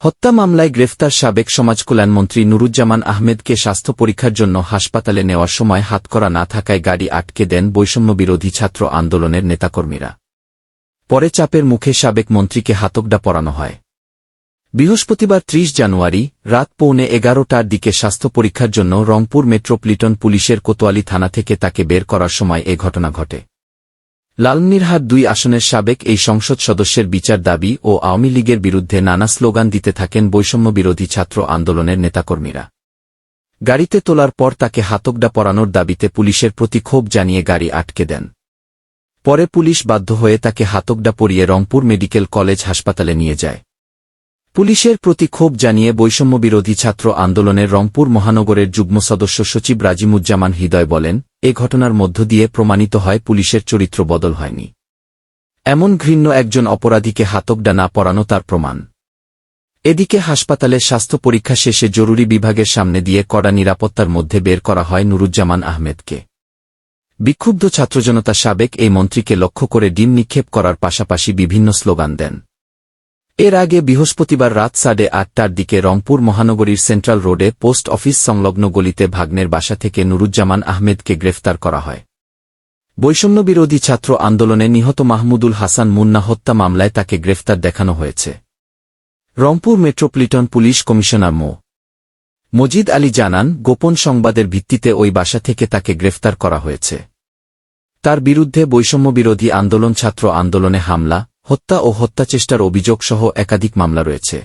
হত্যা মামলায় গ্রেফতার সাবেক সমাজকল্যাণমন্ত্রী নুরুজ্জামান আহমেদকে স্বাস্থ্য পরীক্ষার জন্য হাসপাতালে নেওয়ার সময় হাতকড়া না থাকায় গাড়ি আটকে দেন বৈষম্যবিরোধী ছাত্র আন্দোলনের নেতাকর্মীরা। পরে চাপের মুখে সাবেক মন্ত্রীকে হাতকডা পরানো হয়। বৃহস্পতিবার ত্রিশ জানুয়ারি রাত পৌনে এগারোটার দিকে স্বাস্থ্য পরীক্ষার জন্য রংপুর মেট্রোপলিটন পুলিশের কোতোয়ালি থানা থেকে তাকে বের করার সময় এ ঘটনা ঘটে। লালমিরহাট দুই আসনের সাবেক এই সংসদ সদস্যের বিচার দাবি ও আওয়ামী লীগের বিরুদ্ধে নানা স্লোগান দিতে থাকেন বৈষম্য বিরোধী ছাত্র আন্দোলনের নেতাকর্মীরা। গাড়িতে তোলার পর তাকে হাতকডা পরানোর দাবিতে পুলিশের প্রতি ক্ষোভ জানিয়ে গাড়ি আটকে দেন। পরে পুলিশ বাধ্য হয়ে তাকে হাতকডা পরিয়ে রংপুর মেডিকেল কলেজ হাসপাতালে নিয়ে যায়। পুলিশের প্রতি ক্ষোভ জানিয়ে বৈষম্যবিরোধী ছাত্র আন্দোলনের রংপুর মহানগরের যুগ্ম সদস্য সচিব রাজিমুজ্জামান হৃদয় বলেন, এ ঘটনার মধ্য দিয়ে প্রমাণিত হয় পুলিশের চরিত্র বদল হয়নি। এমন ঘৃণ্য একজন অপরাধীকে হাতকডা না পরানো তার প্রমাণ। এদিকে হাসপাতালে স্বাস্থ্য পরীক্ষা শেষে জরুরি বিভাগের সামনে দিয়ে কড়া নিরাপত্তার মধ্যে বের করা হয় নুরুজ্জামান আহমেদকে। বিক্ষুব্ধ ছাত্রজনতা সাবেক এই মন্ত্রীকে লক্ষ্য করে ডিম নিক্ষেপ করার পাশাপাশি বিভিন্ন স্লোগান দেন। এর আগে বৃহস্পতিবার রাত সাড়ে আটটার দিকে রংপুর মহানগরীর সেন্ট্রাল রোডে পোস্ট অফিস সংলগ্ন গলিতে ভাগ্নের বাসা থেকে নুরুজ্জামান আহমেদকে গ্রেফতার করা হয়। বৈষম্যবিরোধী ছাত্র আন্দোলনে নিহত মাহমুদুল হাসান মুন্না হত্যা মামলায় তাকে গ্রেফতার দেখানো হয়েছে। Rangpur metropolitan police commissioner Md. Majid Ali জানান, গোপন সংবাদের ভিত্তিতে ওই বাসা থেকে তাকে গ্রেফতার করা হয়েছে। তার বিরুদ্ধে বৈষম্যবিরোধী আন্দোলন ছাত্র আন্দোলনে হামলা হত্যা ও হত্যাচেষ্টার অভিযোগসহ একাধিক মামলা রয়েছে।